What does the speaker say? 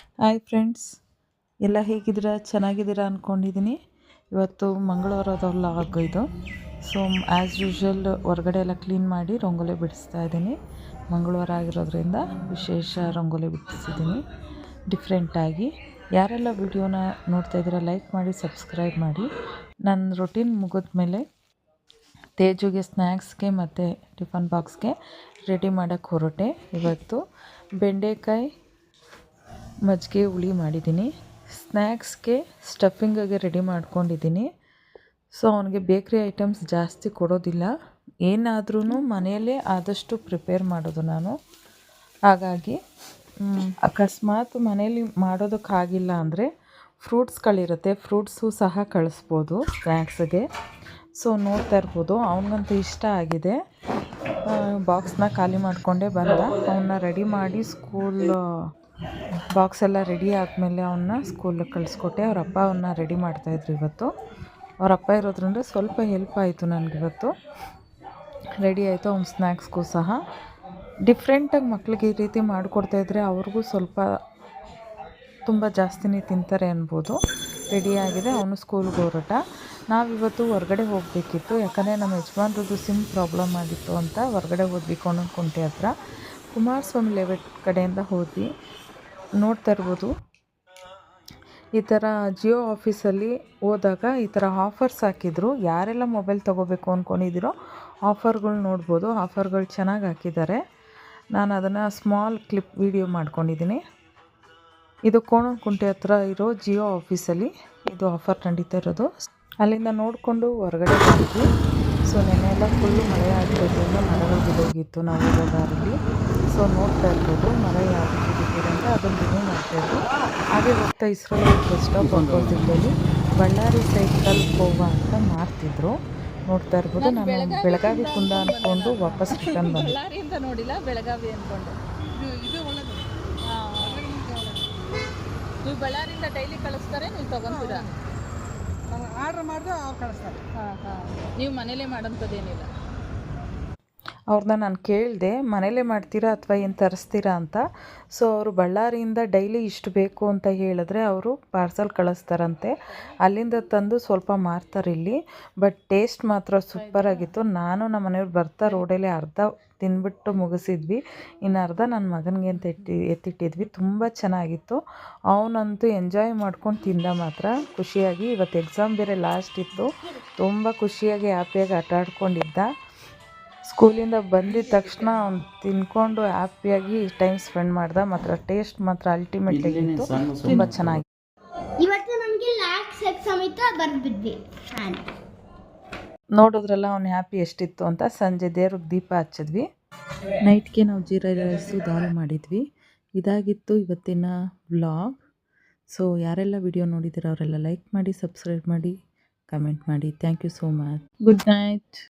Hi friends. ಎಲ್ಲ ಹೇಗಿದ್ದೀರಾ? ಚೆನ್ನಾಗಿದ್ದೀರಾ ಅಂದ್ಕೊಂಡಿದ್ದೀನಿ ಇವತ್ತು ಮಂಗಳವಾರದ ಲಾಗ್ ಇದು ಸೊ ಆ್ಯಸ್ ಯೂಶ್ವಲ್ ಹೊರಗಡೆ ಎಲ್ಲ ಕ್ಲೀನ್ ಮಾಡಿ ರಂಗೋಲಿ ಬಿಡಿಸ್ತಾ ಇದ್ದೀನಿ. ಮಂಗಳವಾರ ಆಗಿರೋದ್ರಿಂದ ವಿಶೇಷ ರಂಗೋಲಿ ಬಿಡಿಸಿದ್ದೀನಿ ಡಿಫ್ರೆಂಟಾಗಿ ಯಾರೆಲ್ಲ ವಿಡಿಯೋನ ನೋಡ್ತಾ ಇದ್ದೀರಾ ಲೈಕ್ ಮಾಡಿ ಸಬ್ಸ್ಕ್ರೈಬ್ ಮಾಡಿ. ನನ್ನ ರೊಟೀನ್ ಮುಗಿದ್ಮೇಲೆ ತೇಜುಗೆ ಸ್ನ್ಯಾಕ್ಸ್ಗೆ ಮತ್ತು ಟಿಫನ್ ಬಾಕ್ಸ್ಗೆ ರೆಡಿ ಮಾಡೋಕ್ಕೆ ಹೊರಟೆ ಇವತ್ತು. ಬೆಂಡೆಕಾಯಿ ಮಜ್ಜಿಗೆ, ಹುಳಿ ಮಾಡಿದ್ದೀನಿ. ಸ್ನ್ಯಾಕ್ಸ್ಗೆ ಸ್ಟಫಿಂಗಾಗೆ ರೆಡಿ ಮಾಡ್ಕೊಂಡಿದ್ದೀನಿ. ಸೊ ಅವನಿಗೆ ಬೇಕ್ರಿ ಐಟಮ್ಸ್ ಜಾಸ್ತಿ ಕೊಡೋದಿಲ್ಲ. ಏನಾದ್ರೂ ಮನೆಯಲ್ಲೇ ಆದಷ್ಟು ಪ್ರಿಪೇರ್ ಮಾಡೋದು ನಾನು. ಹಾಗಾಗಿ ಅಕಸ್ಮಾತ್ ಮನೇಲಿ ಮಾಡೋದಕ್ಕಾಗಿಲ್ಲ ಅಂದರೆ ಫ್ರೂಟ್ಸ್ಗಳಿರುತ್ತೆ ಫ್ರೂಟ್ಸು ಸಹ ಕಳಿಸ್ಬೋದು ಸ್ನ್ಯಾಕ್ಸ್ಗೆ ಸೊ ನೋಡ್ತಾ ಇರ್ಬೋದು. ಅವನಿಗಂತೂ ಇಷ್ಟ ಆಗಿದೆ. ಬಾಕ್ಸ್ನ ಖಾಲಿ ಮಾಡಿಕೊಂಡೇ ಬಂದ. ಅವನ್ನ ರೆಡಿ ಮಾಡಿ ಸ್ಕೂಲ್ ಬಾಕ್ಸ್ ಎಲ್ಲ ರೆಡಿ ಆದಮೇಲೆ ಅವನ್ನ ಸ್ಕೂಲಿಗೆ ಕಳಿಸ್ಕೊಟ್ಟೆ. ಅವ್ರ ಅಪ್ಪ ಅವನ್ನ ರೆಡಿ ಮಾಡ್ತಾಯಿದ್ರು ಇವತ್ತು. ಅವ್ರ ಅಪ್ಪ ಇರೋದ್ರಿಂದ ಸ್ವಲ್ಪ ಹೆಲ್ಪ್ ಆಯಿತು ನನಗಿವತ್ತು ರೆಡಿ ಆಯಿತು, ಅವ್ನ ಸ್ನ್ಯಾಕ್ಸ್ಗೂ ಸಹ. ಡಿಫ್ರೆಂಟಾಗಿ ಮಕ್ಳಿಗೆ ಈ ರೀತಿ ಮಾಡಿಕೊಡ್ತಾಯಿದ್ರೆ ಅವ್ರಿಗೂ ಸ್ವಲ್ಪ ತುಂಬ ಜಾಸ್ತಿನೇ ತಿಂತಾರೆ ಅನ್ಬೋದು. ರೆಡಿಯಾಗಿದೆ ಅವನು ಸ್ಕೂಲ್ಗೆ ಹೊರಟ. ನಾವಿವತ್ತು ಹೊರಗಡೆ ಹೋಗಬೇಕಿತ್ತು. ಯಾಕಂದರೆ ನಮ್ಮ ಯಜಮಾನ್ರದ್ದು ಸಿಮ್ ಪ್ರಾಬ್ಲಮ್ ಆಗಿತ್ತು ಅಂತ ಹೊರಗಡೆ ಹೋದ್ವಿ ಕೋಣನಕುಂಟೆ ಹತ್ರ. ಕುಮಾರಸ್ವಾಮಿ ಲೆವೆಟ್ ಕಡೆಯಿಂದ ಹೋದ್ವಿ. ನೋಡ್ತಾ ಇರ್ಬೋದು. ಈ ಥರ ಜಿಯೋ ಆಫೀಸಲ್ಲಿ ಹೋದಾಗ ಈ ಥರ ಆಫರ್ಸ್ ಹಾಕಿದ್ರು. ಯಾರೆಲ್ಲ ಮೊಬೈಲ್ ತೊಗೋಬೇಕು ಅಂದ್ಕೊಂಡಿದ್ದೀರೋ ಆಫರ್ಗಳು ನೋಡ್ಬೋದು. ಆಫರ್ಗಳು ಚೆನ್ನಾಗಿ ಹಾಕಿದ್ದಾರೆ. ನಾನು ಅದನ್ನು ಸ್ಮಾಲ್ ಕ್ಲಿಪ್ ವಿಡಿಯೋ ಮಾಡ್ಕೊಂಡಿದ್ದೀನಿ. ಇದು ಕೋಣಕುಂಟೆ ಹತ್ರ ಇರೋ ಜಿಯೋ ಆಫೀಸಲ್ಲಿ ಇದು ಆಫರ್ ನಡೀತಾ ಇರೋದು. ಅಲ್ಲಿಂದ ನೋಡಿಕೊಂಡು ಹೊರಗಡೆ ಬಂದ್ವಿ ಸೊ ನೆನ್ನೆಲ್ಲ ಫುಲ್ಲು ಮಳೆ ಆಗಿರೋದ್ರಿಂದ ಮರಗಳು ಬಿದ್ದೋಗಿತ್ತು ನಾವು ಹೋಗೋ ದಾರಿಲಿ ಸೊ ನೋಡ್ತಾ ಇರ್ಬೋದು. ಮಳೆ ಯಾವ ರೀತಿ ಬಿದ್ದಿದೆ ಅಂತ ಅದನ್ನು ರಿಮೂವ್ ಮಾಡ್ತಾಯಿದ್ರು. ಹಾಗೆ ಹೋಗ್ತಾ ಇಸ್ರೋ ಬಸ್ ಸ್ಟಾಪ್ ಅಪೋಸಿಟಲ್ಲಿ ಬಳ್ಳಾರಿ ಸೈಕಲ್ ಕೋವಾ ಅಂತ ಮಾರ್ತಿದ್ರು ನೋಡ್ತಾ ಇರ್ಬೋದು ನಾನು ಬೆಳಗಾವಿ ಕುಂದ ಅಂದ್ಕೊಂಡು. ವಾಪಸ್ ರಿಟರ್ನ್ ಬಂದೆ. ಬಳ್ಳಾರಿಯಿಂದ ನೋಡಿಲ್ಲ ಬೆಳಗಾವಿ ಅನ್ಕೊಂಡೆ. ನೀವು ಬಳ್ಳಾರಿಯಿಂದ ಡೈಲಿ ಕಳಿಸ್ತಾರೆ ನೀವು ತಗೊಂತೀರಾ? ಆರ್ಡ್ರ್ ಮಾಡಿದ್ರೆ ಅವ್ರು ಕಳಿಸ್ತಾರೆ. ಹಾಂ ಹಾಂ. ನೀವು ಮನೇಲೇ ಮಾಡೋಂಥದ್ದೇನಿಲ್ಲ. ಅವ್ರನ್ನ ನಾನು ಕೇಳಿದೆ, ಮನೇಲೇ ಮಾಡ್ತೀರಾ ಅಥವಾ ಏನು ತರಿಸ್ತೀರಾ ಅಂತ. ಸೊ ಅವರು ಬಳ್ಳಾರಿಯಿಂದ ಡೈಲಿ ಇಷ್ಟು ಬೇಕು ಅಂತ ಹೇಳಿದ್ರೆ ಅವರು ಪಾರ್ಸಲ್ ಕಳಿಸ್ತಾರಂತೆ. ಅಲ್ಲಿಂದ ತಂದು ಸ್ವಲ್ಪ ಮಾರ್ತಾರೆ ಇಲ್ಲಿ. ಬಟ್ ಟೇಸ್ಟ್ ಮಾತ್ರ ಸೂಪರಾಗಿತ್ತು ನಾನು ನಮ್ಮ ಮನೆಯವ್ರು ಬರ್ತಾ ರೋಡಲ್ಲಿ ಅರ್ಧ ತಿಂದ್ಬಿಟ್ಟು ಮುಗಿಸಿದ್ವಿ. ಇನ್ನು ಅರ್ಧ ನನ್ನ ಮಗನಿಗೆ ಅಂತ ಎತ್ತಿ, ಎತ್ತಿಟ್ಟಿದ್ವಿ. ತುಂಬ ಚೆನ್ನಾಗಿತ್ತು. ಅವನಂತೂ ಎಂಜಾಯ್ ಮಾಡ್ಕೊಂಡು ತಿಂದ ಮಾತ್ರ. ಖುಷಿಯಾಗಿ ಇವತ್ತು ಎಕ್ಸಾಮ್ ಬೇರೆ ಲಾಸ್ಟ್ ಇತ್ತು. ತುಂಬ ಖುಷಿಯಾಗಿ ಹ್ಯಾಪಿಯಾಗಿ ಆಟ ಆಡ್ಕೊಂಡಿದ್ದ ಸ್ಕೂಲಿಂದ ಬಂದಿದ ತಕ್ಷಣ ಅವ್ನು ತಿನ್ಕೊಂಡು ಹ್ಯಾಪಿಯಾಗಿ ಟೈಮ್ ಸ್ಪೆಂಡ್ ಮಾಡ್ದ. ಮಾತ್ರ ಟೇಸ್ಟ್ ಮಾತ್ರ ಅಲ್ಟಿಮೇಟ್ ಆಗಿತ್ತು. ತುಂಬ ಚೆನ್ನಾಗಿ. ಇವತ್ತು ನಮಗೆ ಲ್ಯಾಕ್ಸ್ ಎಕ್ಸಾಮ್ ಇತ್ತು ಬರ್ಬಿದ್ವಿ ನೋಡಿದ್ರಲ್ಲ ಅವ್ನು ಹ್ಯಾಪಿ ಎಷ್ಟಿತ್ತು ಅಂತ ಸಂಜೆ ದೇವ್ರಿಗೆ ದೀಪ ಹಚ್ಚಿದ್ವಿ. ನೈಟ್ಗೆ ನಾವು ಜೀರಾ ರೈಸು ದಾಲ್ ಮಾಡಿದ್ವಿ. ಇದಾಗಿತ್ತು ಇವತ್ತಿನ ವ್ಲಾಗ್ ಸೊ ಯಾರೆಲ್ಲ ವಿಡಿಯೋ ನೋಡಿದ್ದೀರ ಅವರೆಲ್ಲ ಲೈಕ್ ಮಾಡಿ ಸಬ್ಸ್ಕ್ರೈಬ್ ಮಾಡಿ ಕಮೆಂಟ್ ಮಾಡಿ. Thank you so much good night